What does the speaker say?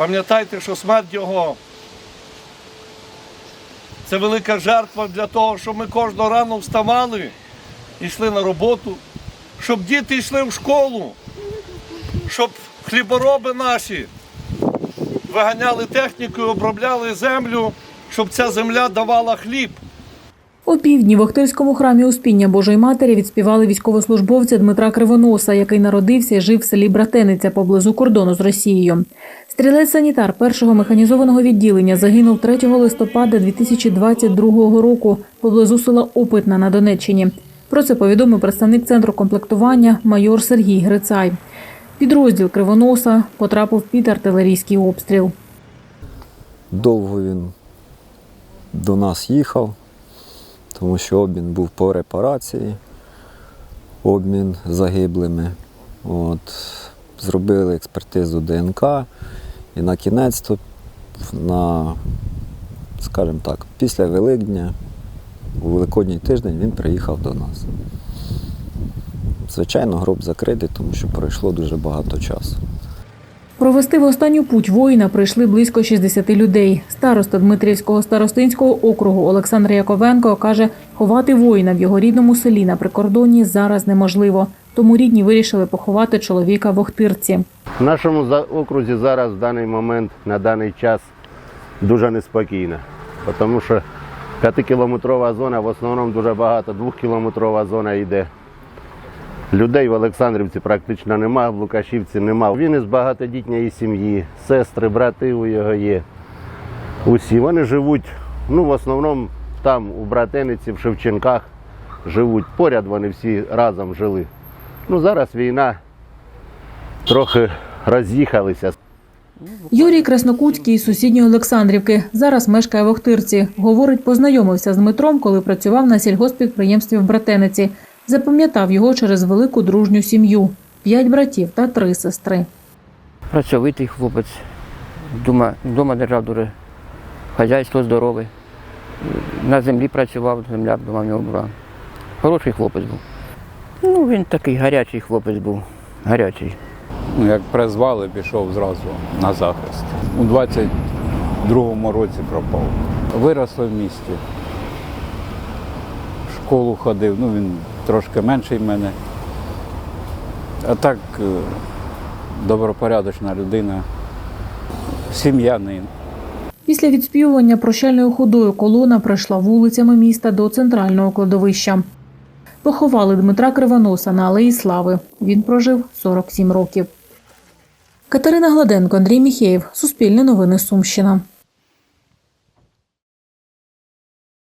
Пам'ятайте, що смерть його це велика жертва для того, щоб ми кожного рану вставали йшли на роботу, щоб діти йшли в школу, щоб хлібороби наші виганяли техніку, і обробляли землю, щоб ця земля давала хліб. О півдні в Охтирському храмі Успіння Божої Матері відспівали військовослужбовця Дмитра Кривоноса, який народився і жив в селі Братениця поблизу кордону з Росією. Стрілець-санітар першого механізованого відділення загинув 3 листопада 2022 року поблизу села Опитна на Донеччині. Про це повідомив представник центру комплектування майор Сергій Грицай. Підрозділ Кривоноса потрапив під артилерійський обстріл. Довго він до нас їхав, тому що обмін був по репарації, обмін загиблими. От, зробили експертизу ДНК і на кінець, то на, скажімо так, після Великдня, у Великодній тиждень він приїхав до нас. Звичайно, гроб закритий, тому що пройшло дуже багато часу. Провести в останню путь воїна прийшли близько 60 людей. Староста Дмитрівського старостинського округу Олександр Яковенко каже, ховати воїна в його рідному селі на прикордонні зараз неможливо. Тому рідні вирішили поховати чоловіка в Охтирці. В нашому окрузі зараз в даний момент, на даний час дуже неспокійно, тому що п'ятикілометрова зона, в основному дуже багато, двохкілометрова зона йде. Людей в Олександрівці практично нема, в Лукашівці нема. Він із багатодітньої сім'ї, сестри, брати у його є. Усі вони живуть, ну, в основному там, у Братениці, в Шевченках живуть. Поряд вони всі разом жили. Ну, зараз війна, трохи роз'їхалися. Юрій Краснокутський із сусідньої Олександрівки зараз мешкає в Охтирці. Говорить, познайомився з Дмитром, коли працював на сільгоспідприємстві в Братениці. Запам'ятав його через велику дружню сім'ю п'ять братів та три сестри. Працьовитий хлопець. Дома, дома держав дуже. Хазяйство здорове. На землі працював, земля вдома в нього була. Хороший хлопець був. Ну, він такий гарячий хлопець був. Гарячий. Ну, Як призвали, пішов зразу на захист. У 22-му році пропав. Виросли в місті. В школу ходив, ну він трошки менший мене. А так е, добропорядочна людина, сім'янин. Після відспівування прощальною ходою колона пройшла вулицями міста до центрального кладовища. Поховали Дмитра Кривоноса на Алеї Слави. Він прожив 47 років. Катерина Гладенко, Андрій Міхеєв. Суспільне новини Сумщина.